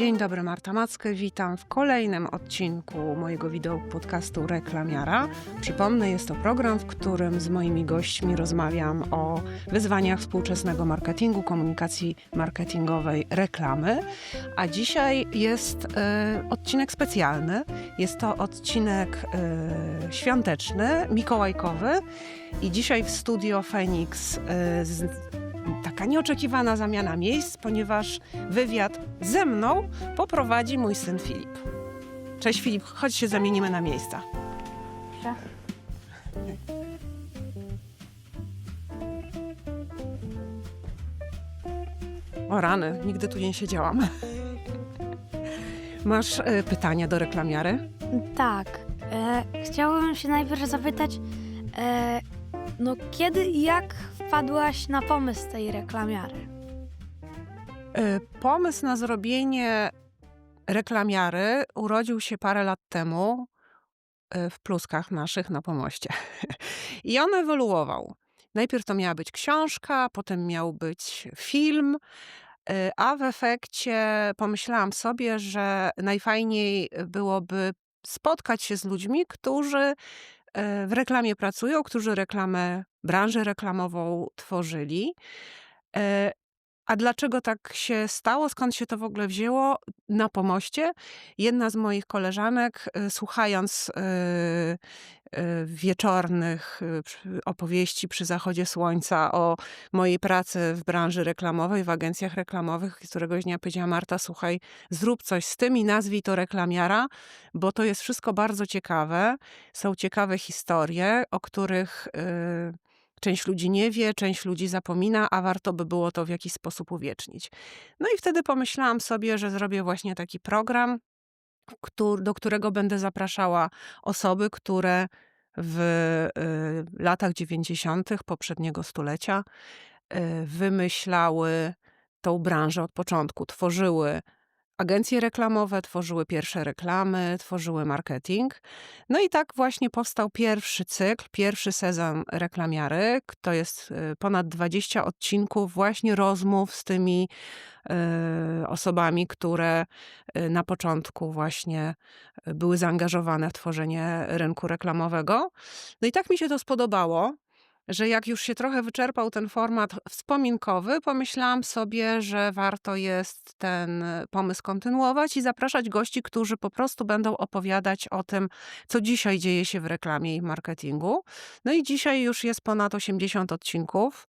Dzień dobry, Marta Mackę. Witam w kolejnym odcinku mojego wideo podcastu Reklamiara. Przypomnę, jest to program, w którym z moimi gośćmi rozmawiam o wyzwaniach współczesnego marketingu, komunikacji marketingowej, reklamy. A dzisiaj jest e, odcinek specjalny. Jest to odcinek e, świąteczny, mikołajkowy. I dzisiaj w studio Phoenix e, z, taka nieoczekiwana zamiana miejsc, ponieważ wywiad ze mną poprowadzi mój syn Filip. Cześć Filip, chodź się zamienimy na miejsca. O rany, nigdy tu nie siedziałam. Masz e, pytania do reklamiary? Tak. E, chciałabym się najpierw zapytać, e, no kiedy i jak wpadłaś na pomysł tej reklamiary? E, Pomysł na zrobienie reklamiary urodził się parę lat temu e, w pluskach naszych na pomoście. I on ewoluował. Najpierw to miała być książka, potem miał być film, e, a w efekcie pomyślałam sobie, że najfajniej byłoby spotkać się z ludźmi, którzy w reklamie pracują, którzy reklamę, branżę reklamową tworzyli. E, A dlaczego tak się stało? Skąd się to w ogóle wzięło? Na pomoście jedna z moich koleżanek, y, słuchając y, y, wieczornych opowieści przy zachodzie słońca o mojej pracy w branży reklamowej, w agencjach reklamowych, któregoś dnia powiedziała Marta, słuchaj, zrób coś z tym i nazwij to reklamiara, bo to jest wszystko bardzo ciekawe. Są ciekawe historie, o których część ludzi nie wie, część ludzi zapomina, a warto by było to w jakiś sposób uwiecznić. No i wtedy pomyślałam sobie, że zrobię właśnie taki program, do którego będę zapraszała osoby, które w y, latach 90. poprzedniego stulecia y, wymyślały tą branżę od początku, tworzyły agencje reklamowe, tworzyły pierwsze reklamy, tworzyły marketing. No i tak właśnie powstał pierwszy cykl, pierwszy sezon reklamiary. To jest y, ponad 20 odcinków właśnie rozmów z tymi y, osobami, które y, na początku właśnie były zaangażowane w tworzenie rynku reklamowego. No i tak mi się to spodobało, że jak już się trochę wyczerpał ten format wspominkowy, pomyślałam sobie, że warto jest ten pomysł kontynuować i zapraszać gości, którzy po prostu będą opowiadać o tym, co dzisiaj dzieje się w reklamie i marketingu. No i dzisiaj już jest ponad 80 odcinków.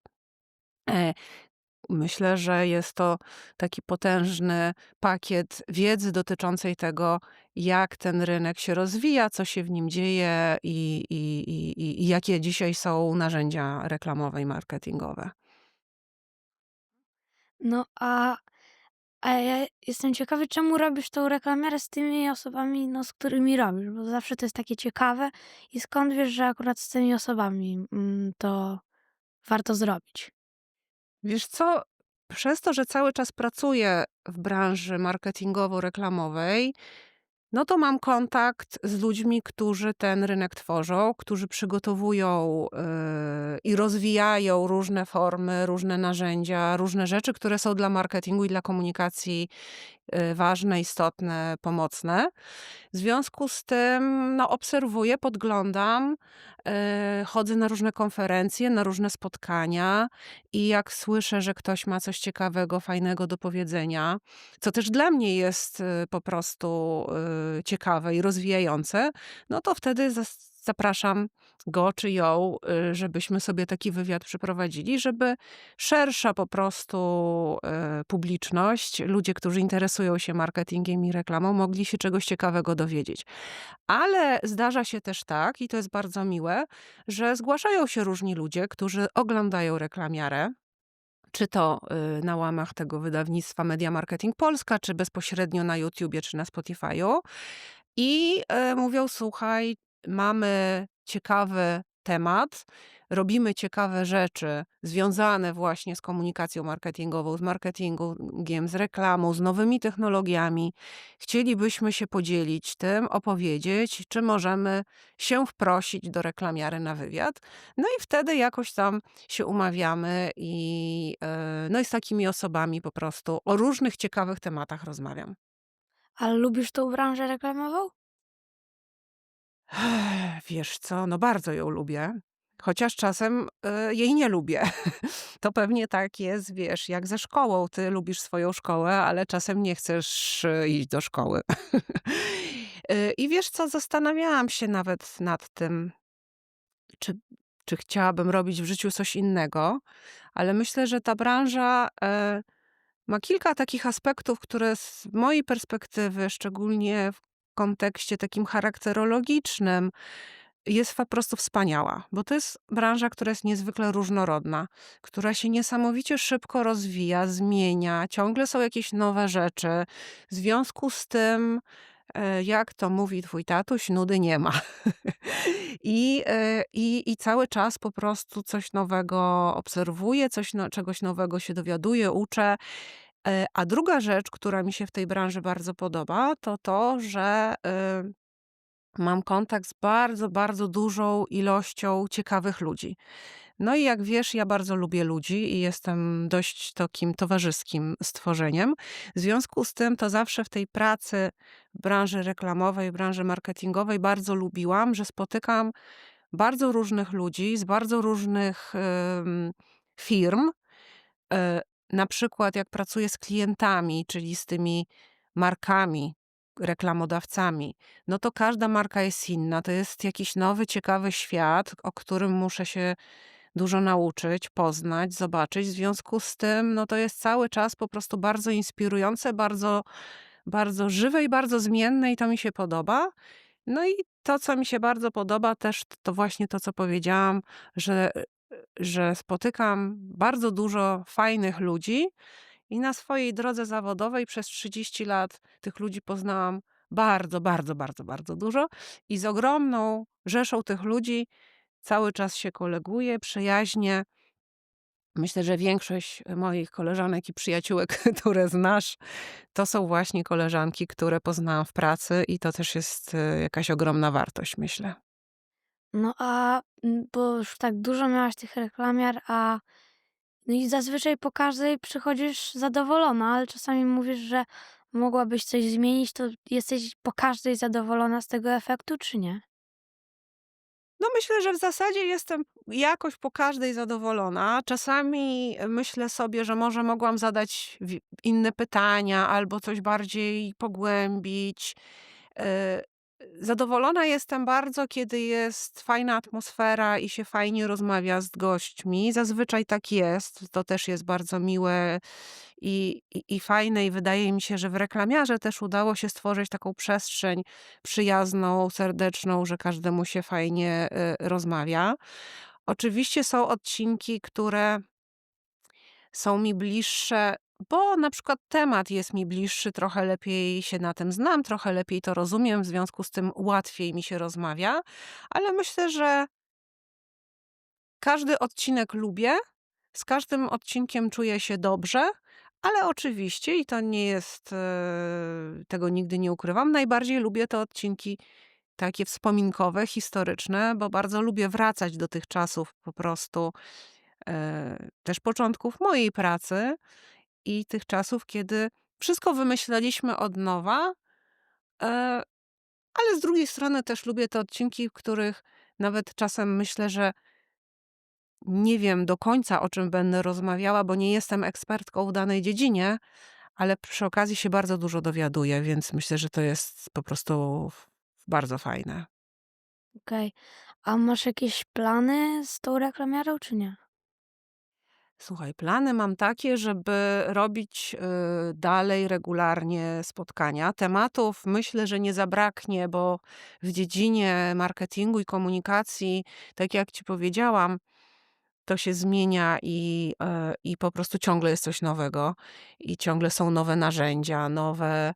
Myślę, że jest to taki potężny pakiet wiedzy dotyczącej tego, jak ten rynek się rozwija, co się w nim dzieje i, i, i, i- jakie dzisiaj są narzędzia reklamowe i marketingowe. No a, a ja jestem ciekawy, czemu robisz tą reklamiarę z tymi osobami, no, z którymi robisz, bo zawsze to jest takie ciekawe i skąd wiesz, że akurat z tymi osobami mm, to warto zrobić? Wiesz co, przez to, że cały czas pracuję w branży marketingowo-reklamowej, no to mam kontakt z ludźmi, którzy ten rynek tworzą, którzy przygotowują yy, i rozwijają różne formy, różne narzędzia, różne rzeczy, które są dla marketingu i dla komunikacji ważne, istotne, pomocne. W związku z tym no, obserwuję, podglądam, yy, chodzę na różne konferencje, na różne spotkania i jak słyszę, że ktoś ma coś ciekawego, fajnego do powiedzenia, co też dla mnie jest y, po prostu y, ciekawe i rozwijające, no to wtedy zas- zapraszam go czy ją, y, żebyśmy sobie taki wywiad przeprowadzili, żeby szersza po prostu y, publiczność, ludzie, którzy interesują się marketingiem i reklamą, mogli się czegoś ciekawego dowiedzieć. Ale zdarza się też tak, i to jest bardzo miłe, że zgłaszają się różni ludzie, którzy oglądają reklamiarę, czy to y, na łamach tego wydawnictwa Media Marketing Polska, czy bezpośrednio na YouTubie, czy na Spotify'u i mówią: Słuchaj, mamy ciekawy temat, robimy ciekawe rzeczy związane właśnie z komunikacją marketingową, z marketingiem, z reklamą, z nowymi technologiami. Chcielibyśmy się podzielić tym, opowiedzieć, czy możemy się wprosić do reklamiary na wywiad. No i wtedy jakoś tam się umawiamy i, y, no i z takimi osobami po prostu o różnych ciekawych tematach rozmawiam. Ale lubisz tą branżę reklamową? Wiesz co, no bardzo ją lubię, chociaż czasem, y, jej nie lubię. To pewnie tak jest, wiesz, jak ze szkołą. Ty lubisz swoją szkołę, ale czasem nie chcesz y, iść do szkoły. Y, I wiesz co, zastanawiałam się nawet nad tym, czy, czy chciałabym robić w życiu coś innego, ale myślę, że ta branża e, ma kilka takich aspektów, które z mojej perspektywy, szczególnie w kontekście takim charakterologicznym, jest po prostu wspaniała, bo to jest branża, która jest niezwykle różnorodna, która się niesamowicie szybko rozwija, zmienia, ciągle są jakieś nowe rzeczy. W związku z tym, e, jak to mówi twój tatuś, nudy nie ma. I, e, i, I cały czas po prostu coś nowego obserwuję, coś no, czegoś nowego się dowiaduję, uczę. E, A druga rzecz, która mi się w tej branży bardzo podoba, to to, że y, mam kontakt z bardzo, bardzo dużą ilością ciekawych ludzi. No i jak wiesz, ja bardzo lubię ludzi i jestem dość takim towarzyskim stworzeniem. W związku z tym to zawsze w tej pracy w branży reklamowej, branży marketingowej bardzo lubiłam, że spotykam bardzo różnych ludzi z bardzo różnych ym, firm. E, na przykład jak pracuję z klientami, czyli z tymi markami, reklamodawcami, no to każda marka jest inna. To jest jakiś nowy, ciekawy świat, o którym muszę się dużo nauczyć, poznać, zobaczyć. W związku z tym, no to jest cały czas po prostu bardzo inspirujące, bardzo, bardzo żywe i bardzo zmienne i to mi się podoba. No i to, co mi się bardzo podoba też, to właśnie to, co powiedziałam, że, że spotykam bardzo dużo fajnych ludzi i na swojej drodze zawodowej przez 30 lat tych ludzi poznałam bardzo, bardzo, bardzo, bardzo dużo i z ogromną rzeszą tych ludzi cały czas się koleguję, przyjaźnie. Myślę, że większość moich koleżanek i przyjaciółek, które znasz, to są właśnie koleżanki, które poznałam w pracy i to też jest e, jakaś ogromna wartość, myślę. No a bo już tak dużo miałaś tych reklamiar, a no i zazwyczaj po każdej przychodzisz zadowolona, ale czasami mówisz, że mogłabyś coś zmienić, to jesteś po każdej zadowolona z tego efektu, czy nie? No myślę, że w zasadzie jestem jakoś po każdej zadowolona. Czasami myślę sobie, że może mogłam zadać inne pytania albo coś bardziej pogłębić. Zadowolona jestem bardzo, kiedy jest fajna atmosfera i się fajnie rozmawia z gośćmi. Zazwyczaj tak jest. To też jest bardzo miłe i, i, i fajne, i wydaje mi się, że w reklamiarze też udało się stworzyć taką przestrzeń przyjazną, serdeczną, że każdemu się fajnie y, rozmawia. Oczywiście są odcinki, które są mi bliższe, bo na przykład temat jest mi bliższy, trochę lepiej się na tym znam, trochę lepiej to rozumiem, w związku z tym łatwiej mi się rozmawia, ale myślę, że każdy odcinek lubię, z każdym odcinkiem czuję się dobrze, ale oczywiście, i to nie jest, e, tego nigdy nie ukrywam, najbardziej lubię te odcinki takie wspominkowe, historyczne, bo bardzo lubię wracać do tych czasów po prostu, e, też początków mojej pracy i tych czasów, kiedy wszystko wymyślaliśmy od nowa, e, ale z drugiej strony też lubię te odcinki, w których nawet czasem myślę, że nie wiem do końca, o czym będę rozmawiała, bo nie jestem ekspertką w danej dziedzinie, ale przy okazji się bardzo dużo dowiaduję, więc myślę, że to jest po prostu bardzo fajne. Okej. A masz jakieś plany z tą reklamiarą, czy nie? Słuchaj, plany mam takie, żeby robić y, dalej regularnie spotkania. Tematów myślę, że nie zabraknie, bo w dziedzinie marketingu i komunikacji, tak jak ci powiedziałam, to się zmienia i, e, i po prostu ciągle jest coś nowego i ciągle są nowe narzędzia, nowe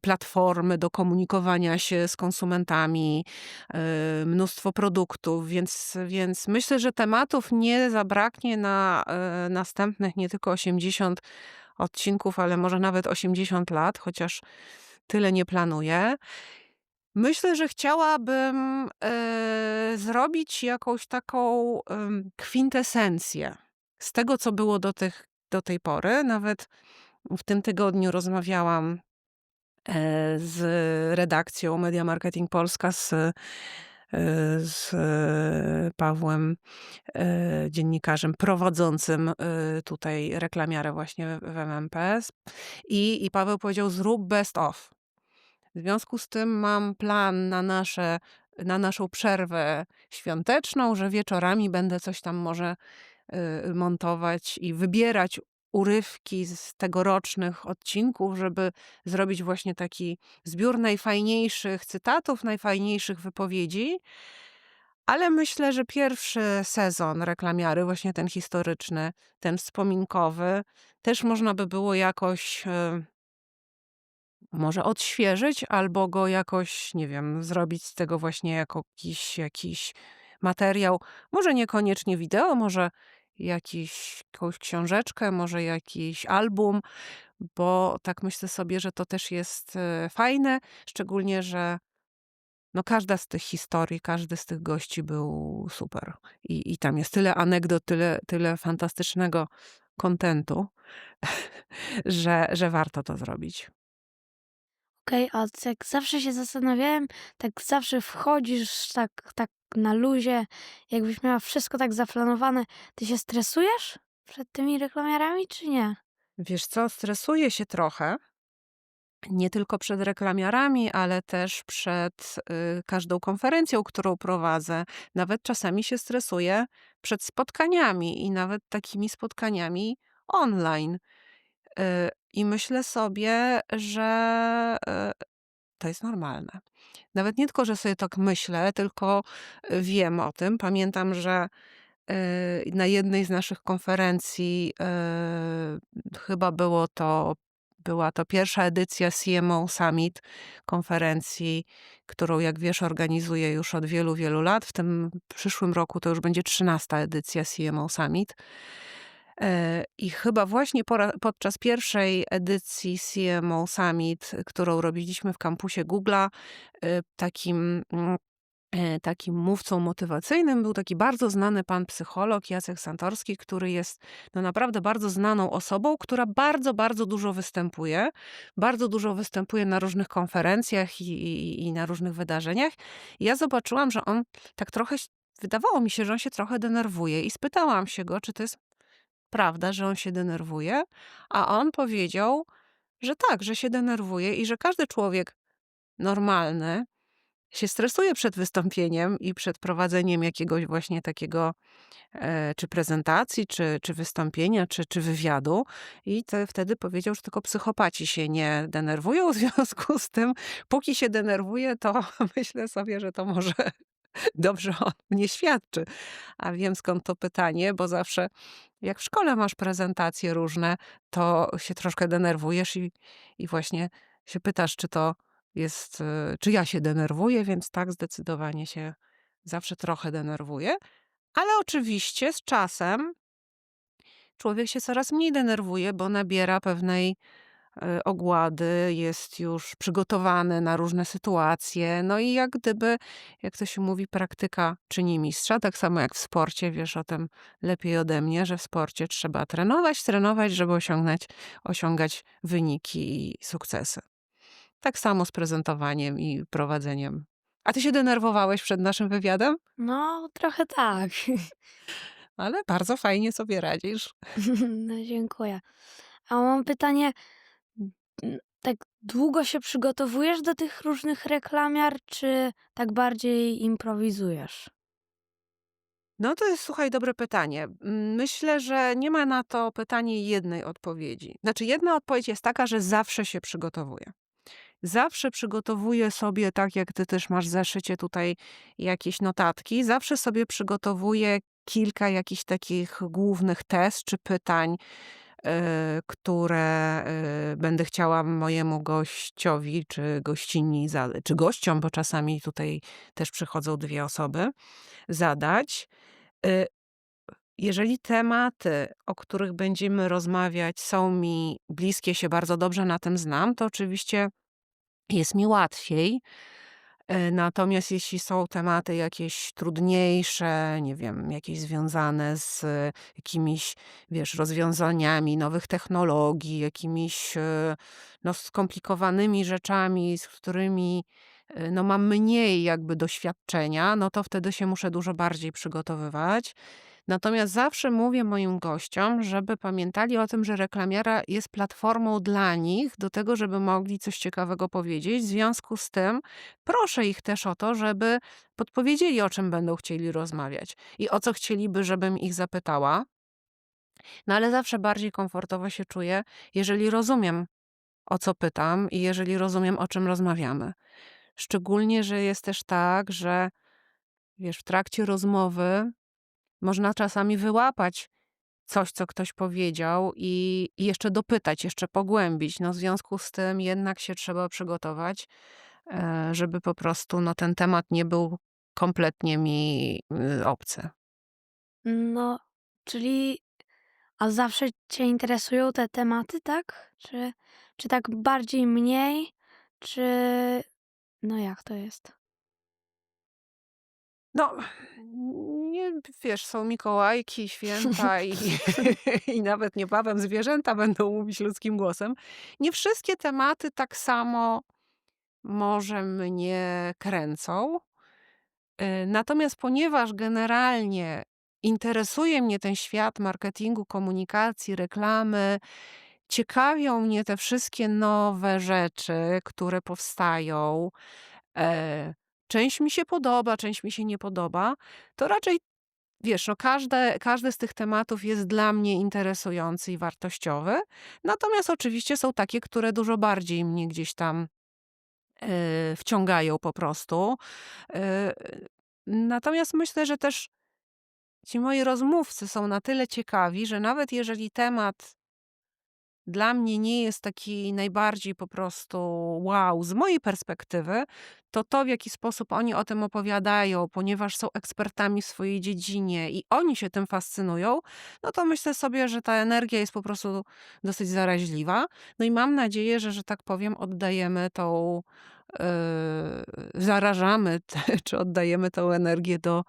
platformy do komunikowania się z konsumentami, e, mnóstwo produktów, więc, więc myślę, że tematów nie zabraknie na e, następnych nie tylko 80 odcinków, ale może nawet 80 lat, chociaż tyle nie planuję. Myślę, że chciałabym, e, zrobić jakąś taką, kwintesencję z tego, co było do tych do tej pory. Nawet w tym tygodniu rozmawiałam, z redakcją Media Marketing Polska, z, e, z Pawłem, e, dziennikarzem prowadzącym e, tutaj reklamiarę właśnie w MMPS. I, I Paweł powiedział: Zrób best of. W związku z tym mam plan na nasze na naszą przerwę świąteczną, że wieczorami będę coś tam może montować i wybierać urywki z tegorocznych odcinków, żeby zrobić właśnie taki zbiór najfajniejszych cytatów, najfajniejszych wypowiedzi. Ale myślę, że pierwszy sezon reklamiary, właśnie ten historyczny, ten wspominkowy, też można by było jakoś y, może odświeżyć albo go jakoś, nie wiem, zrobić z tego właśnie jako jakiś, jakiś materiał. Może niekoniecznie wideo, może jakiś, jakąś książeczkę, może jakiś album, bo tak myślę sobie, że to też jest e, fajne, szczególnie, że no każda z tych historii, każdy z tych gości był super. I, i tam jest tyle anegdot, tyle, tyle fantastycznego kontentu, że, że warto to zrobić. Okej, a tak zawsze się zastanawiałem, tak zawsze wchodzisz tak, tak na luzie, jakbyś miała wszystko tak zaplanowane. Ty się stresujesz przed tymi reklamiarami, czy nie? Wiesz co, stresuję się trochę. Nie tylko przed reklamiarami, ale też przed y, każdą konferencją, którą prowadzę. Nawet czasami się stresuję przed spotkaniami i nawet takimi spotkaniami online. Y, I myślę sobie, że y, to jest normalne. Nawet nie tylko, że sobie tak myślę, tylko wiem o tym. Pamiętam, że y, na jednej z naszych konferencji y, chyba było to, była to pierwsza edycja CMO Summit, konferencji, którą, jak wiesz, organizuję już od wielu, wielu lat. W tym przyszłym roku to już będzie trzynasta edycja CMO Summit. E, I chyba właśnie podczas pierwszej edycji CMO Summit, którą robiliśmy w kampusie Google'a, e, takim mm, e, takim mówcą motywacyjnym był taki bardzo znany pan psycholog Jacek Santorski, który jest no naprawdę bardzo znaną osobą, która bardzo, bardzo dużo występuje. Bardzo dużo występuje na różnych konferencjach i, i, i na różnych wydarzeniach. I ja zobaczyłam, że on tak trochę, wydawało mi się, że on się trochę denerwuje i spytałam się go, czy to jest prawda, że on się denerwuje, a on powiedział, że tak, że się denerwuje i że każdy człowiek normalny się stresuje przed wystąpieniem i przed prowadzeniem jakiegoś właśnie takiego e, czy prezentacji, czy, czy wystąpienia, czy, czy wywiadu. I te, wtedy powiedział, że tylko psychopaci się nie denerwują. W związku z tym, póki się denerwuje, to myślę sobie, że to może dobrze o mnie świadczy. A wiem skąd to pytanie, bo zawsze jak w szkole masz prezentacje różne, to się troszkę denerwujesz i, i właśnie się pytasz, czy to jest, y, czy ja się denerwuję, więc tak, zdecydowanie się zawsze trochę denerwuję. Ale oczywiście z czasem człowiek się coraz mniej denerwuje, bo nabiera pewnej ogłady, jest już przygotowany na różne sytuacje. No i jak gdyby, jak to się mówi, praktyka czyni mistrza. Tak samo jak w sporcie, wiesz o tym lepiej ode mnie, że w sporcie trzeba trenować, trenować, żeby osiągnąć, osiągać wyniki i sukcesy. Tak samo z prezentowaniem i prowadzeniem. A ty się denerwowałeś przed naszym wywiadem? No, trochę tak. Ale bardzo fajnie sobie radzisz. No, dziękuję. A mam pytanie, tak długo się przygotowujesz do tych różnych reklamiar, czy tak bardziej improwizujesz? No to jest, słuchaj, dobre pytanie. Myślę, że nie ma na to pytanie jednej odpowiedzi. Znaczy, jedna odpowiedź jest taka, że zawsze się przygotowuję. Zawsze przygotowuję sobie, tak jak ty też masz zeszycie tutaj jakieś notatki, zawsze sobie przygotowuję kilka jakichś takich głównych test czy pytań, które e, będę chciała mojemu gościowi czy gościni, czy gościom, bo czasami tutaj też przychodzą dwie osoby, zadać. E, jeżeli tematy, o których będziemy rozmawiać, są mi bliskie, się bardzo dobrze na tym znam, to oczywiście jest mi łatwiej natomiast jeśli są tematy jakieś trudniejsze, nie wiem, jakieś związane z jakimiś, wiesz, rozwiązaniami nowych technologii, jakimiś, e, no, skomplikowanymi rzeczami, z którymi, e, no, mam mniej jakby doświadczenia, no to wtedy się muszę dużo bardziej przygotowywać. Natomiast zawsze mówię moim gościom, żeby pamiętali o tym, że reklamiara jest platformą dla nich do tego, żeby mogli coś ciekawego powiedzieć. W związku z tym proszę ich też o to, żeby podpowiedzieli, o czym będą chcieli rozmawiać i o co chcieliby, żebym ich zapytała. No ale zawsze bardziej komfortowo się czuję, jeżeli rozumiem, o co pytam i jeżeli rozumiem, o czym rozmawiamy. Szczególnie, że jest też tak, że wiesz, w trakcie rozmowy można czasami wyłapać coś, co ktoś powiedział i, i jeszcze dopytać, jeszcze pogłębić. No, w związku z tym jednak się trzeba przygotować, e, żeby po prostu no, ten temat nie był kompletnie mi y, obcy. No, czyli a zawsze cię interesują te tematy, tak? Czy, czy tak bardziej mniej? Czy no jak to jest? No, nie, wiesz, są Mikołajki, święta i, i nawet niebawem zwierzęta będą mówić ludzkim głosem. Nie wszystkie tematy tak samo może mnie kręcą. Y, Natomiast ponieważ generalnie interesuje mnie ten świat marketingu, komunikacji, reklamy, ciekawią mnie te wszystkie nowe rzeczy, które powstają, e, część mi się podoba, część mi się nie podoba, to raczej wiesz, no każde, każdy z tych tematów jest dla mnie interesujący i wartościowy. Natomiast oczywiście są takie, które dużo bardziej mnie gdzieś tam e, wciągają po prostu. E, Natomiast myślę, że też ci moi rozmówcy są na tyle ciekawi, że nawet jeżeli temat dla mnie nie jest taki najbardziej po prostu wow, z mojej perspektywy, to to, w jaki sposób oni o tym opowiadają, ponieważ są ekspertami w swojej dziedzinie i oni się tym fascynują, no to myślę sobie, że ta energia jest po prostu dosyć zaraźliwa. No i mam nadzieję, że, że tak powiem, oddajemy tą, yy, zarażamy, czy oddajemy tą energię do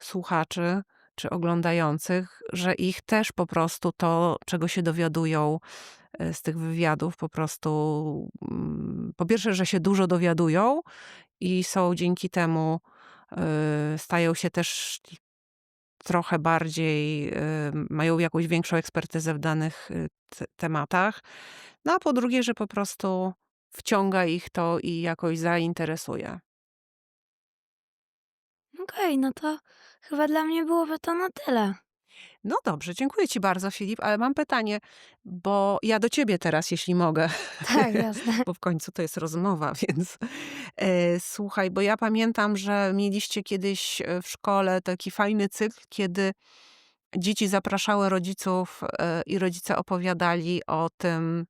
słuchaczy czy oglądających, że ich też po prostu to, czego się dowiadują z tych wywiadów, po prostu mm, po pierwsze, że się dużo dowiadują i są dzięki temu, e, stają się też trochę bardziej, e, mają jakąś większą ekspertyzę w danych te tematach. No a po drugie, że po prostu wciąga ich to i jakoś zainteresuje. Okej, no to chyba dla mnie byłoby to na tyle. No dobrze, dziękuję ci bardzo, Filip, ale mam pytanie, bo ja do ciebie teraz, jeśli mogę, Tak, jasne. bo w końcu to jest rozmowa, więc e, słuchaj, bo ja pamiętam, że mieliście kiedyś e, w szkole taki fajny cykl, kiedy dzieci zapraszały rodziców e, i rodzice opowiadali o tym,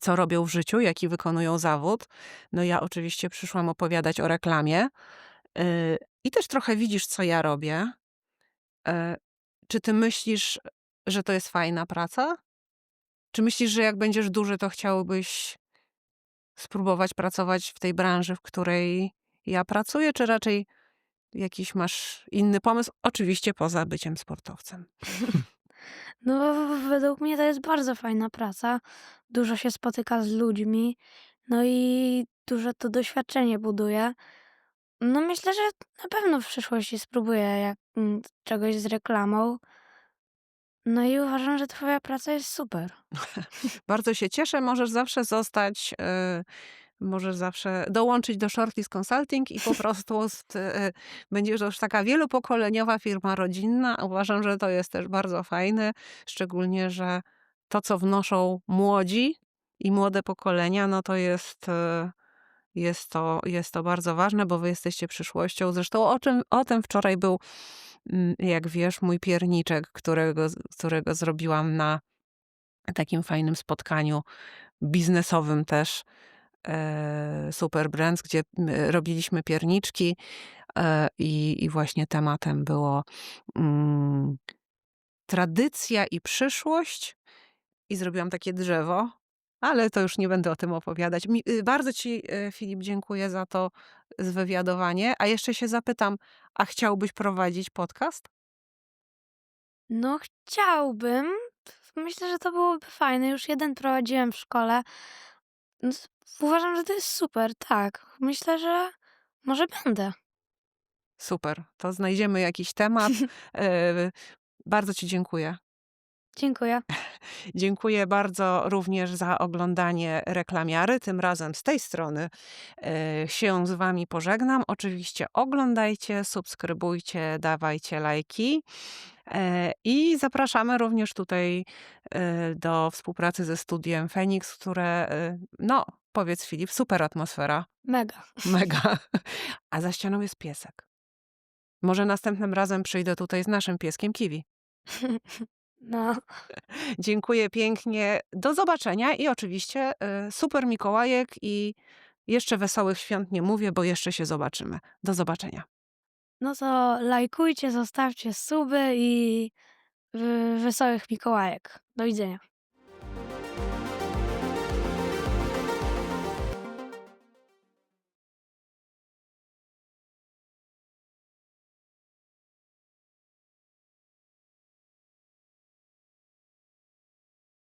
co robią w życiu, jaki wykonują zawód. No ja oczywiście przyszłam opowiadać o reklamie i też trochę widzisz, co ja robię. Czy ty myślisz, że to jest fajna praca? Czy myślisz, że jak będziesz duży, to chciałbyś spróbować pracować w tej branży, w której ja pracuję, czy raczej jakiś masz inny pomysł? Oczywiście poza byciem sportowcem. No, według mnie to jest bardzo fajna praca. Dużo się spotyka z ludźmi, no i duże to doświadczenie buduje. No myślę, że na pewno w przyszłości spróbuję jak, mm, czegoś z reklamą. No i uważam, że twoja praca jest super. Bardzo się cieszę. Możesz zawsze zostać, y, możesz zawsze dołączyć do Shortlist Consulting i po prostu z, y, będziesz już taka wielopokoleniowa firma rodzinna. Uważam, że to jest też bardzo fajne, szczególnie, że to, co wnoszą młodzi i młode pokolenia, no to jest, y, jest, to, jest to bardzo ważne, bo wy jesteście przyszłością. Zresztą o, czym, o tym wczoraj był, mm, jak wiesz, mój pierniczek, którego, którego zrobiłam na takim fajnym spotkaniu biznesowym też e, Super Brands, gdzie robiliśmy pierniczki e, i, i właśnie tematem było mm, tradycja i przyszłość. I zrobiłam takie drzewo, Ale to już nie będę o tym opowiadać. Mi y, bardzo ci, y, Filip, dziękuję za to zwywiadowanie. A jeszcze się zapytam, a chciałbyś prowadzić podcast? No chciałbym. Myślę, że to byłoby fajne. Już jeden prowadziłem w szkole. No uważam, że to jest super, tak. Myślę, że może będę. Super, to znajdziemy jakiś temat. Y, bardzo ci dziękuję. Dziękuję. Dziękuję bardzo również za oglądanie Reklamiary. Tym razem z tej strony, y, się z wami pożegnam. Oczywiście oglądajcie, subskrybujcie, dawajcie lajki. E, I zapraszamy również tutaj, y, do współpracy ze studiem Feniks, które, no powiedz Filip, super atmosfera. Mega. Mega. A za ścianą jest piesek. Może następnym razem przyjdę tutaj z naszym pieskiem Kiwi. No. Dziękuję pięknie. Do zobaczenia i oczywiście, y, super Mikołajek i jeszcze wesołych świąt nie mówię, bo jeszcze się zobaczymy. Do zobaczenia. No to lajkujcie, zostawcie suby i wesołych Mikołajek. Do widzenia.